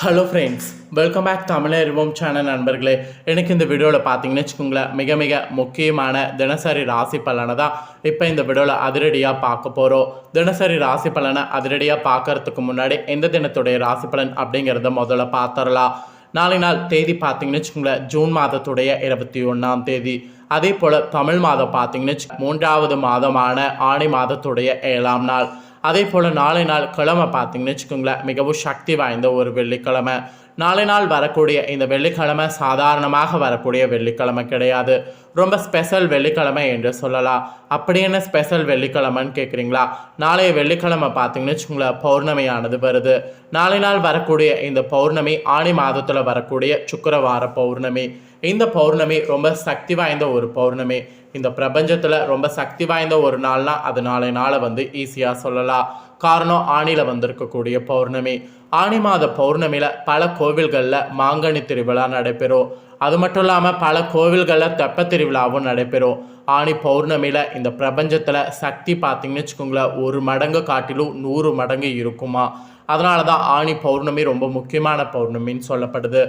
Hello friends welcome back Tamizharivom channel நண்பர்களே. எனக்கு இந்த வீடியோவில் பார்த்தீங்கன்னு வச்சுக்கோங்களேன் மிக மிக முக்கியமான தினசரி ராசி பலனை தான் இப்போ இந்த வீடியோவில் அதிரடியாக பார்க்க போகிறோம் தினசரி ராசி பலனை அதிரடியாக பார்க்கறதுக்கு முன்னாடி எந்த தினத்துடைய ராசி பலன் அப்படிங்கிறத முதல்ல பார்த்துடலாம். நாளை நாள் தேதி பார்த்தீங்கன்னு வச்சுக்கோங்களேன் ஜூன் மாதத்துடைய இருபத்தி ஒன்றாம் தேதி. அதே போல் தமிழ் மாதம் பார்த்தீங்கன்னு மூன்றாவது மாதமான ஆணி மாதத்துடைய ஏழாம் நாள். அதே போல் நாளை நாள் கிழமை பார்த்தீங்கன்னு வச்சுக்கோங்களேன் மிகவும் சக்தி வாய்ந்த ஒரு வெள்ளிக்கிழமை. நாளை நாள் வரக்கூடிய இந்த வெள்ளிக்கிழமை சாதாரணமாக வரக்கூடிய வெள்ளிக்கிழமை கிடையாது. ரொம்ப ஸ்பெஷல் வெள்ளிக்கிழமை என்று சொல்லலாம். அப்படி என்ன ஸ்பெஷல் வெள்ளிக்கிழமைன்னு கேட்குறீங்களா நாளைய வெள்ளிக்கிழமை பார்த்தீங்கன்னு வச்சுக்கோங்களேன் பௌர்ணமியானது வருது. நாளை நாள் வரக்கூடிய இந்த பௌர்ணமி ஆணி மாதத்தில் வரக்கூடிய சுக்கரவார பௌர்ணமி. இந்த பௌர்ணமி ரொம்ப சக்தி வாய்ந்த ஒரு பௌர்ணமி. இந்த பிரபஞ்சத்தில் ரொம்ப சக்தி வாய்ந்த ஒரு நாள்னா அது நாளை நாளை வந்து ஈஸியாக சொல்லலாம். காரணம் ஆணியில் வந்திருக்கக்கூடிய பௌர்ணமி. ஆணி மாத பௌர்ணமியில் பல கோவில்களில் மாங்கனி திருவிழா நடைபெறும். அது மட்டும் இல்லாமல் பல கோவில்களில் தெப்ப திருவிழாவும் நடைபெறும். ஆணி பௌர்ணமியில் இந்த பிரபஞ்சத்தில் சக்தி பார்த்தீங்கன்னு வச்சுக்கோங்களேன் ஒரு மடங்கு காட்டிலும் நூறு மடங்கு இருக்குமா? அதனால தான் ஆணி பௌர்ணமி ரொம்ப முக்கியமான பௌர்ணமின்னு சொல்லப்படுது.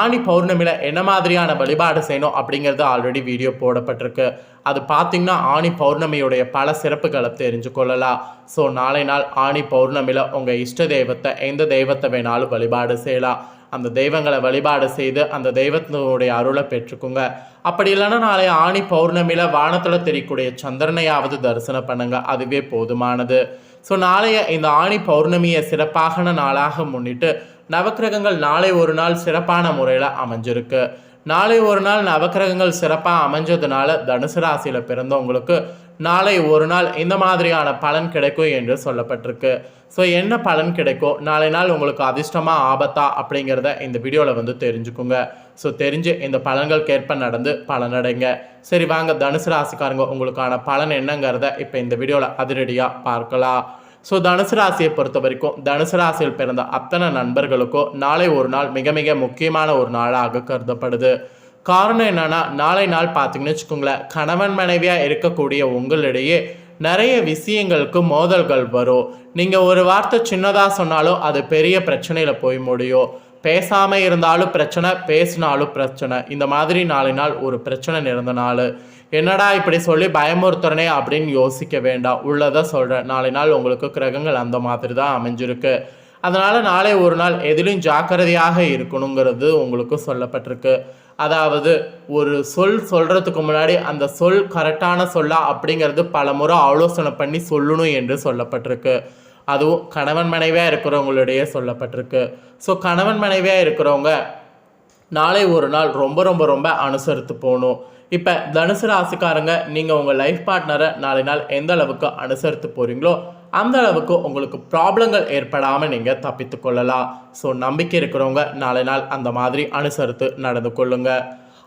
ஆணி பௌர்ணமியில் என்ன மாதிரியான வழிபாடு செய்யணும் அப்படிங்கிறது ஆல்ரெடி வீடியோ போடப்பட்டிருக்கு. அது பார்த்திங்கன்னா ஆணி பௌர்ணமியுடைய பல சிறப்புகளை தெரிஞ்சு கொள்ளலாம். ஸோ நாளை நாள் ஆணி பௌர்ணமியில் உங்கள் இஷ்ட தெய்வத்தை எந்த தெய்வத்தை வேணாலும் வழிபாடு செய்யலாம். அந்த தெய்வங்களை வழிபாடு செய்து அந்த தெய்வத்தினுடைய அருளை பெற்றுக்குங்க. அப்படி இல்லைன்னா நாளை ஆணி பௌர்ணமியில் வானத்தில் தெரியக்கூடிய சந்திரனையாவது தரிசனம் பண்ணுங்க. அதுவே போதுமானது. ஸோ நாளைய இந்த ஆணி பௌர்ணமியை சிறப்பான நாளாக முன்னிட்டு நவக்கிரகங்கள் நாளை ஒரு நாள் சிறப்பான முறையில் அமைஞ்சிருக்கு. நாளை ஒரு நாள் நவக்கிரகங்கள் சிறப்பாக அமைஞ்சதுனால தனுசு ராசியில் பிறந்தவங்களுக்கு நாளை ஒரு நாள் இந்த மாதிரியான பலன் கிடைக்கும் என்று சொல்லப்பட்டிருக்கு. ஸோ என்ன பலன் கிடைக்கும் நாளை நாள் உங்களுக்கு அதிர்ஷ்டமாக ஆபத்தா அப்படிங்கிறத இந்த வீடியோவில் வந்து தெரிஞ்சுக்குங்க. ஸோ தெரிஞ்சு இந்த பலன்களுக்கேற்ப நடந்து பலனடைங்க. சரி வாங்க தனுசு ராசிக்காரங்க உங்களுக்கான பலன் என்னங்கிறத இப்போ இந்த வீடியோவில் அதிரடியாக பார்க்கலாம். ஸோ தனுசு ராசியை பொறுத்த வரைக்கும் தனுசு ராசியில் பிறந்த அத்தனை நண்பர்களுக்கும் நாளை ஒரு நாள் மிக மிக முக்கியமான ஒரு நாளாக கருதப்படுது. காரணம் என்னன்னா நாளை நாள் பார்த்தீங்கன்னு வச்சுக்கோங்களேன் கணவன் மனைவியாக இருக்கக்கூடிய உங்களிடையே நிறைய விஷயங்களுக்கு மோதல்கள் வரும். நீங்கள் ஒரு வார்த்தை சின்னதாக சொன்னாலும் அது பெரிய பிரச்சனையில் போய் முடியும். பேசாமல் இருந்தாலும் பிரச்சனை பேசினாலும் பிரச்சனை. இந்த மாதிரி நாளை நாள் ஒரு பிரச்சனை நிறந்த நாள். என்னடா இப்படி சொல்லி பயமுறுத்துறனே அப்படின்னு யோசிக்க வேண்டாம். உள்ளதை சொல்கிறேன் நாளை நாள் உங்களுக்கு கிரகங்கள் அந்த மாதிரி தான் அமைஞ்சிருக்கு. அதனால் நாளை ஒரு நாள் எதிலும் ஜாக்கிரதையாக இருக்கணுங்கிறது உங்களுக்கு சொல்லப்பட்டிருக்கு. அதாவது ஒரு சொல் சொல்கிறதுக்கு முன்னாடி அந்த சொல் கரெக்டான சொல்லா அப்படிங்கிறது பல முறை ஆலோசனை பண்ணி சொல்லணும் என்று சொல்லப்பட்டிருக்கு. அதுவும் கணவன் மனைவியாக இருக்கிறவங்களுடைய சொல்லப்பட்டிருக்கு. ஸோ கணவன் மனைவியாக இருக்கிறவங்க நாளை ஒரு நாள் ரொம்ப ரொம்ப ரொம்ப அனுசரித்து போகணும். இப்போ தனுசு ராசிக்காரங்க நீங்கள் உங்கள் லைஃப் பார்ட்னரை நாளை நாள் எந்த அளவுக்கு அனுசரித்து போகிறீங்களோ அந்த அளவுக்கு உங்களுக்கு ப்ராப்ளங்கள் ஏற்படாமல் நீங்கள் தப்பித்து கொள்ளலாம். ஸோ நம்பிக்கை இருக்கிறவங்க நாளை நாள் அந்த மாதிரி அனுசரித்து நடந்து கொள்ளுங்க.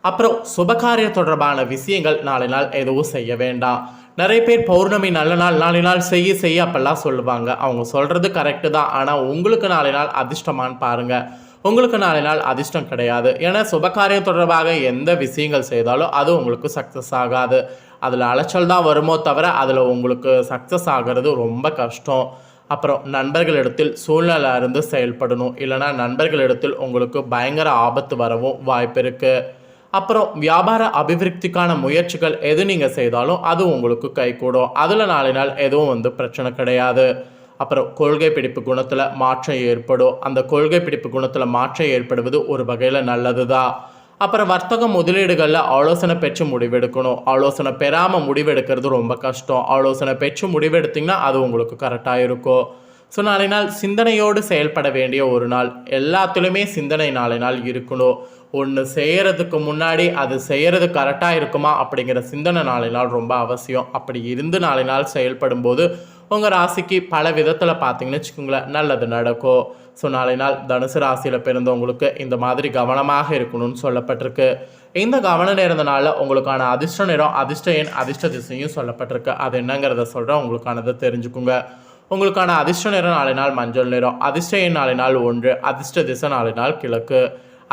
அப்புறம் சுபகாரிய தொடர்பான விஷயங்கள் நாளை நாள் எதுவும் செய்ய வேண்டாம். நிறைய பேர் பௌர்ணமி நல்ல நாள் நாளை நாள் செய்ய செய்ய அப்பெல்லாம் சொல்லுவாங்க. அவங்க சொல்கிறது கரெக்டு தான். ஆனால் உங்களுக்கு நாளை நாள் அதிர்ஷ்டமான்னு பாருங்கள் உங்களுக்கு நாளை நாள் அதிர்ஷ்டம் கிடையாது. ஏன்னா சுபகாரியம் தொடர்பாக எந்த விஷயங்கள் செய்தாலும் அது உங்களுக்கு சக்ஸஸ் ஆகாது. அதில் அலைச்சல் தான் வருமோ தவிர அதில் உங்களுக்கு சக்ஸஸ் ஆகிறது ரொம்ப கஷ்டம். அப்புறம் நண்பர்களிடத்தில் சூழ்நிலை இருந்து செயல்படணும். இல்லைனா நண்பர்களிடத்தில் உங்களுக்கு பயங்கர ஆபத்து வரவும் வாய்ப்பு இருக்குது அப்புறம் வியாபார அபிவிருத்திக்கான முயற்சிகள் எது நீங்கள் செய்தாலும் அது உங்களுக்கு கைகூடும். அதில் நாளை நாள் எதுவும் வந்து பிரச்சனை கிடையாது. அப்புறம் கொள்கை பிடிப்பு குணத்தில் மாற்றம் ஏற்படும். அந்த கொள்கை பிடிப்பு குணத்தில் மாற்றம் ஏற்படுவது ஒரு வகையில் நல்லது தான் அப்புறம் வர்த்தக முதலீடுகளில் ஆலோசனை பெற்று முடிவெடுக்கணும். ஆலோசனை பெறாமல் முடிவெடுக்கிறது ரொம்ப கஷ்டம். ஆலோசனை பெற்று முடிவெடுத்திங்கன்னா அது உங்களுக்கு கரெக்டாக இருக்கும். ஸோ நாளை நாள் சிந்தனையோடு செயல்பட வேண்டிய ஒரு நாள். எல்லாத்துலேயுமே சிந்தனை நாளை நாள் இருக்கணும். ஒன்று செய்கிறதுக்கு முன்னாடி அது செய்கிறது கரெக்டாக இருக்குமா அப்படிங்கிற சிந்தனை நாளை நாள் ரொம்ப அவசியம். அப்படி இருந்து நாளை நாள் செயல்படும் போது உங்கள் ராசிக்கு பல விதத்தில் பார்த்தீங்கன்னு வச்சுக்கோங்களேன். நல்லது நடக்கும் ஸோ நாளை நாள் தனுசு ராசியில் பிறந்தவங்களுக்கு இந்த மாதிரி கவனமாக இருக்கணும்னு சொல்லப்பட்டிருக்கு. இந்த கவனம் நேர்ந்தனால உங்களுக்கான அதிர்ஷ்ட நிறம் அதிர்ஷ்ட எண் அதிர்ஷ்ட திசையும் சொல்லப்பட்டிருக்கு. அது என்னங்கிறத சொல்கிறேன் உங்களுக்கானதை தெரிஞ்சுக்குங்க. உங்களுக்கான அதிர்ஷ்ட நிறம் நாளை நாள் மஞ்சள் நிறம் அதிர்ஷ்ட எண் நாளை நாள் ஒன்று அதிர்ஷ்ட திசை நாளை நாள் கிழக்கு.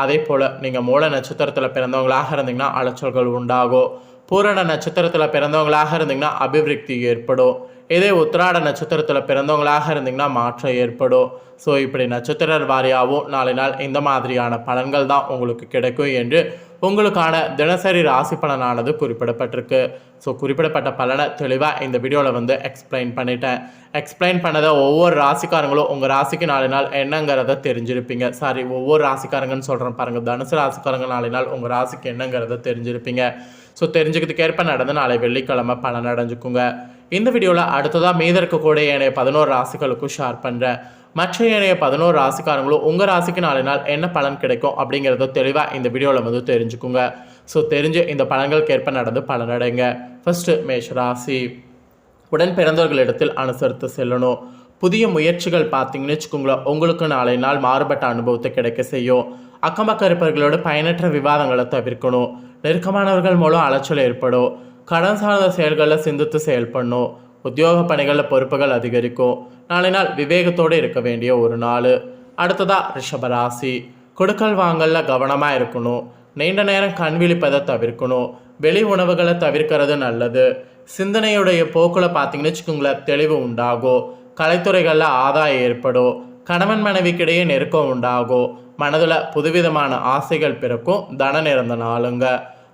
அதே போல் நீங்கள் மூல நட்சத்திரத்தில் பிறந்தவங்களாக இருந்தீங்கன்னா அலைச்சல்கள் உண்டாகும். பூரண நட்சத்திரத்தில் பிறந்தவங்களாக இருந்தீங்கன்னா அபிவிருத்தி ஏற்படும். இதே உத்திராட நட்சத்திரத்தில் பிறந்தவங்களாக இருந்தீங்கன்னா மாற்றம் ஏற்படும். ஸோ இப்படி நட்சத்திர வாரியாகவும் நாளை நாள் இந்த மாதிரியான பலன்கள் தான் உங்களுக்கு கிடைக்கும் என்று உங்களுக்கான தினசரி ராசி பலனானது குறிப்பிடப்பட்டிருக்கு. ஸோ குறிப்பிடப்பட்ட பலனை தெளிவாக இந்த வீடியோவில் வந்து எக்ஸ்பிளைன் பண்ணிட்டேன். எக்ஸ்பிளைன் பண்ணதை ஒவ்வொரு ராசிக்காரங்களும் உங்கள் ராசிக்கு நாலு நாள் என்னங்கிறத தெரிஞ்சிருப்பீங்க. சாரி ஒவ்வொரு ராசிக்காரங்கன்னு சொல்கிறேன் பாருங்கள் தனுசு ராசிக்காரங்க நாலு நாள் உங்கள் ராசிக்கு என்னங்கிறத தெரிஞ்சிருப்பீங்க. ஸோ தெரிஞ்சுக்கிறதுக்கு ஏற்ப நடந்து நாளை வெள்ளிக்கிழமை பலன் அடைஞ்சுக்குங்க இந்த வீடியோவில் அடுத்ததாக மீத இருக்கக்கூடிய ஏனைய பதினோரு ராசிகளுக்கும் ஷேர் பண்ணுறேன் மற்ற ஏனைய பதினோரு ராசிக்காரங்களும் உங்கள் ராசிக்கு நாலு நாள் என்ன பலன் கிடைக்கும் அப்படிங்கிறத தெளிவாக இந்த வீடியோவில் வந்து தெரிஞ்சுக்குங்க. ஸோ தெரிஞ்சு இந்த பலன்களுக்கேற்ப நடந்து பலனடைங்க ஃபஸ்ட்டு மேஷ ராசி. உடன் பிறந்தவர்களிடத்தில் அனுசரித்து செல்லணும். புதிய முயற்சிகள் பார்த்தீங்கன்னு வச்சுக்கோங்களேன் உங்களுக்கு நாளை நாள் மாறுபட்ட அனுபவத்தை கிடைக்க செய்யும். அக்கம் பக்கம் இருப்பவர்களோட பயனற்ற விவாதங்களை தவிர்க்கணும். நெருக்கமானவர்கள் மூலம் அலைச்சல் ஏற்படும். கடன் சார்ந்த செயல்களை சிந்தித்து செயல்படணும் உத்தியோக பணிகளில் பொறுப்புகள் அதிகரிக்கும் நாளை நாள் விவேகத்தோடு இருக்க வேண்டிய ஒரு நாள். அடுத்ததாக ரிஷபராசி கொடுக்கல் வாங்கலில் கவனமாக இருக்கணும் நீண்ட நேரம் கண் விழிப்பதை தவிர்க்கணும் வெளி உணவுகளை தவிர்க்கிறது நல்லது. சிந்தனையுடைய போக்கில் பார்த்தீங்கன்னு வச்சுக்கோங்களேன் தெளிவு உண்டாகும் கலைத்துறைகளில் ஆதாயம் ஏற்படும் கணவன் மனைவிக்கிடையே நெருக்கம் உண்டாகும் மனதில் புதுவிதமான ஆசைகள் பிறக்கும் தன நிறந்த நாளுங்க.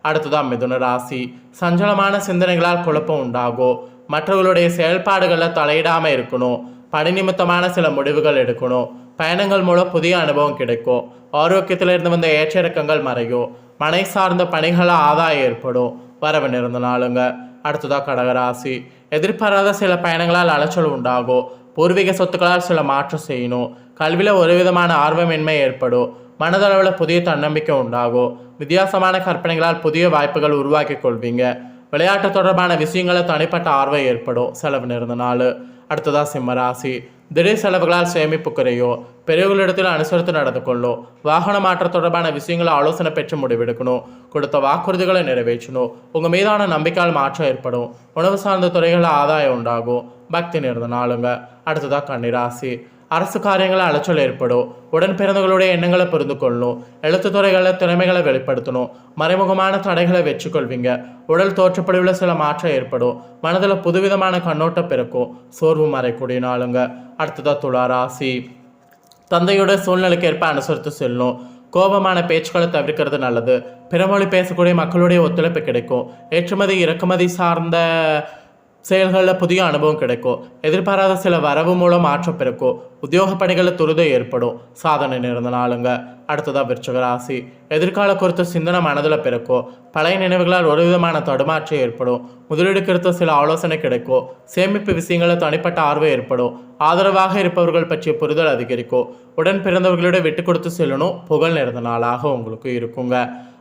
அடுத்ததாக மிதுன ராசி. சஞ்சலமான சிந்தனைகளால் குழப்பம் உண்டாகும் மற்றவர்களுடைய செயல்பாடுகளில் தலையிடாமல் இருக்கணும். பணி நிமித்தமான சில முடிவுகள் எடுக்கணும். பயணங்கள் மூலம் புதிய அனுபவம் கிடைக்கும் ஆரோக்கியத்தில் இருந்து வந்த ஏற்ற இறக்கங்கள் மறையும் மனை சார்ந்த பணிகளால் ஆதாயம் ஏற்படும். வரவு நிறந்த நாளுங்க. அடுத்ததாக கடகராசி. எதிர்பாராத சில பயணங்களால் அலைச்சல் உண்டாகும் பூர்வீக சொத்துக்களால் சில மாற்றம் செய்யணும். கல்வியில் ஒரு விதமான ஆர்வமின்மை ஏற்படும். மனதளவில் புதிய தன்னம்பிக்கை உண்டாகும் வித்தியாசமான கற்பனைகளால் புதிய வாய்ப்புகள் உருவாக்கி கொள்வீங்க விளையாட்டு தொடர்பான விஷயங்களை தனிப்பட்ட ஆர்வம் ஏற்படும். செலவு நிறந்த நாள். அடுத்ததாக சிம்மராசி திடீர் செலவுகளால் சேமிப்பு குறையோ பெரியவர்களிடத்தில் அனுசரித்து நடந்து கொள்ளும் வாகன மாற்ற தொடர்பான விஷயங்களை ஆலோசனை பெற்று முடிவெடுக்கணும். கொடுத்த வாக்குறுதிகளை நிறைவேற்றணும். உங்கள் மீதான நம்பிக்கையால் மாற்றம் ஏற்படும். உணவு சார்ந்த துறைகளில் ஆதாயம் உண்டாகும். பக்தி நேர்ந்த நாளுங்க. அடுத்ததாக கன்னிராசி. அரசு காரியங்களை அலைச்சல் ஏற்படும். உடன் பிறந்தவர்களுடைய எண்ணங்களை புரிந்து கொள்ளணும் எழுத்துத் துறைகளில் திறமைகளை வெளிப்படுத்தணும். மறைமுகமான தடைகளை வெற்றி உடல் தோற்றப்படிவில் சில மாற்றம் ஏற்படும். மனதில் புதுவிதமான கண்ணோட்டம் பிறக்கும். சோர்வு மறைக்கூடிய நாளுங்க. அடுத்ததாக துளா ராசி. தந்தையோட சூழ்நிலைக்கு ஏற்ப அனுசரித்து செல்லணும் கோபமான பேச்சுக்களை தவிர்க்கிறது நல்லது. பிறமொழி பேசக்கூடிய மக்களுடைய ஒத்துழைப்பு கிடைக்கும். ஏற்றுமதி இறக்குமதி சார்ந்த செயல்களில் புதிய அனுபவம் கிடைக்கும் எதிர்பாராத சில வரவு மூலம் மாற்றம் பிறக்கும் உத்தியோக பணிகளில் துரிதம் ஏற்படும் சாதனை நிறந்த நாளுங்க. அடுத்ததாக விருச்சக ராசி. எதிர்கால குறித்த சிந்தனை மனதில் பிறக்கும் பழைய நினைவுகளால் ஒரு விதமான தடுமாற்றம் ஏற்படும் முதலீடு குறித்த சில ஆலோசனை கிடைக்கும் சேமிப்பு விஷயங்களில் தனிப்பட்ட ஆர்வம் ஏற்படும் ஆதரவாக இருப்பவர்கள் பற்றிய புரிதல் அதிகரிக்கும் உடன் பிறந்தவர்களோட விட்டு கொடுத்து செல்லணும் புகழ் நிறந்த நாளாக உங்களுக்கு இருக்குங்க.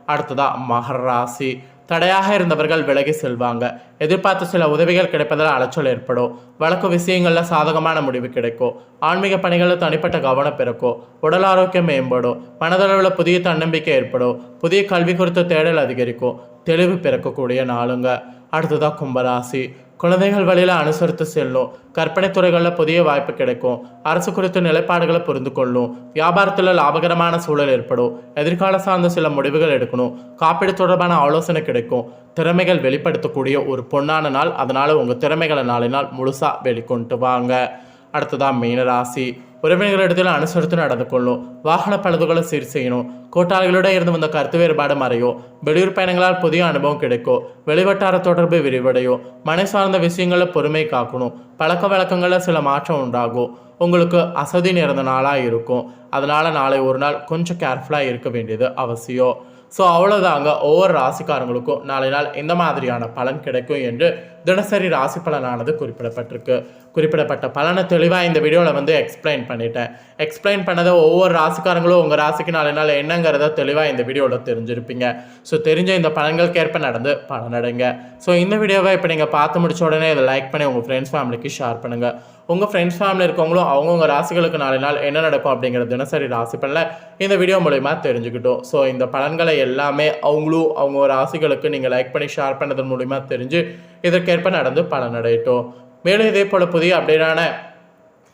அடுத்ததாக மகர ராசி. தடையாக இருந்தவர்கள் விலகி செல்வாங்க. எதிர்பார்த்த சில உதவிகள் கிடைப்பதால் அலைச்சல் ஏற்படும். வழக்கு விஷயங்களில் சாதகமான முடிவு கிடைக்கும். ஆன்மீக பணிகளில் தனிப்பட்ட கவனம் பிறக்கும். உடல் ஆரோக்கியம் மேம்படும். மனதளவில் புதிய தன்னம்பிக்கை ஏற்படும். புதிய கல்வி குறித்த தேடல் அதிகரிக்கும். தெளிவு பிறக்கக்கூடிய நாளுங்க. அடுத்ததாக கும்பராசி. குழந்தைகள் வழியில் அனுசரித்து செல்லும். கற்பனை துறைகளில் புதிய வாய்ப்பு கிடைக்கும். அரசு குறித்த நிலைப்பாடுகளை புரிந்து கொள்ளும். வியாபாரத்தில் லாபகரமான சூழல் ஏற்படும். எதிர்கால சார்ந்த சில முடிவுகள் எடுக்கணும். காப்பீடு தொடர்பான ஆலோசனை கிடைக்கும். திறமைகள் வெளிப்படுத்தக்கூடிய ஒரு பொன்னான நாள். அதனால் உங்கள் திறமைகளை நாளினால் முழுசாக வெளிக்கொண்டு வாங்க. அடுத்ததாக மீனராசி. உறவினர்களிடத்தில் அனுசரித்து நடந்து கொள்ளும். வாகன பழுதுகளை சீர் செய்யணும். கூட்டாளிகளோட இருந்து வந்த கருத்து வேறுபாடு மறையும். வெளியூர் பயணங்களால் புதிய அனுபவம் கிடைக்கும். வெளிவட்டார தொடர்பு விரிவடையும். மனை சார்ந்த விஷயங்களில் பொறுமை காக்கணும். பழக்க வழக்கங்களில் சில மாற்றம் உண்டாகும். உங்களுக்கு அசதி நிறந்த நாளாக இருக்கும். அதனால் நாளை ஒரு நாள் கொஞ்சம் கேர்ஃபுல்லாக இருக்க வேண்டியது அவசியம். ஸோ அவ்வளோதாங்க ஒவ்வொரு ராசிக்காரங்களுக்கும் நாளை நாள் இந்த மாதிரியான பலன் கிடைக்கும் என்று தினசரி ராசி பலனானது குறிப்பிடப்பட்டிருக்கு. குறிப்பிடப்பட்ட பலனை தெளிவாக இந்த வீடியோவில் வந்து எக்ஸ்பிளைன் பண்ணிட்டேன். எக்ஸ்பிளைன் பண்ணதை ஒவ்வொரு ராசிக்காரங்களும் உங்கள் ராசிக்கு நாளை நாள் என்னங்கிறத தெளிவாக இந்த வீடியோவில் தெரிஞ்சிருப்பீங்க. ஸோ தெரிஞ்ச இந்த பலன்களுக்கு ஏற்ப நடந்து பலனடைங்க. ஸோ இந்த வீடியோவை இப்போ நீங்கள் பார்த்து முடிச்ச உடனே இதை லைக் பண்ணி உங்கள் ஃப்ரெண்ட்ஸ் ஃபேமிலிக்கு ஷேர் பண்ணுங்கள் உங்கள் ஃப்ரெண்ட்ஸ் ஃபேமிலி இருக்கவங்களும் அவங்கவுங்க ராசிகளுக்கு நாளை நாள் என்ன நடக்கும் அப்படிங்கிற தினசரி ராசி பலனை இந்த வீடியோ மூலயமா தெரிஞ்சுக்கிட்டோம். ஸோ இந்த பலன்களை எல்லாமே அவங்களும் அவங்க ராசிகளுக்கு நீங்கள் லைக் பண்ணி ஷேர் பண்ணதன் மூலிமா தெரிஞ்சு இதற்கேற்ப நடந்து பலனடையட்டும். மேலும் இதே போல் புதிய அப்டேட்டான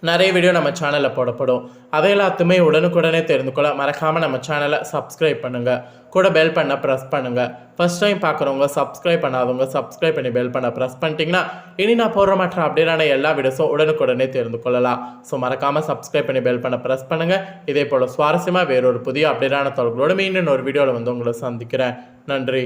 நிறைய வீடியோ நம்ம சேனலில் போடப்படும். அதை எல்லாத்தையுமே உடனுக்குடனே தெரிந்து கொள்ள மறக்காமல் நம்ம சேனலை சப்ஸ்கிரைப் பண்ணுங்கள் கூட பெல் பண்ண ப்ரெஸ் பண்ணுங்கள் ஃபஸ்ட் டைம் பார்க்குறவங்க சப்ஸ்கிரைப் பண்ணாதவங்க சப்ஸ்கிரைப் பண்ணி பெல் பண்ண ப்ரெஸ் பண்ணிட்டீங்கன்னா இனி நான் போடுற மற்ற அப்படின்னா எல்லா வீடியோஸும் உடனுக்குடனே தெரிந்து கொள்ளலாம். ஸோ மறக்காமல் சப்ஸ்கிரைப் பண்ணி பெல் பண்ண ப்ரெஸ் பண்ணுங்கள் இதே போல் சுவாரஸ்யமாக வேறொரு புதிய அப்டேட்டான தொடர்களோடு மீண்டும் ஒரு வீடியோவில் வந்து உங்களை சந்திக்கிறேன். நன்றி.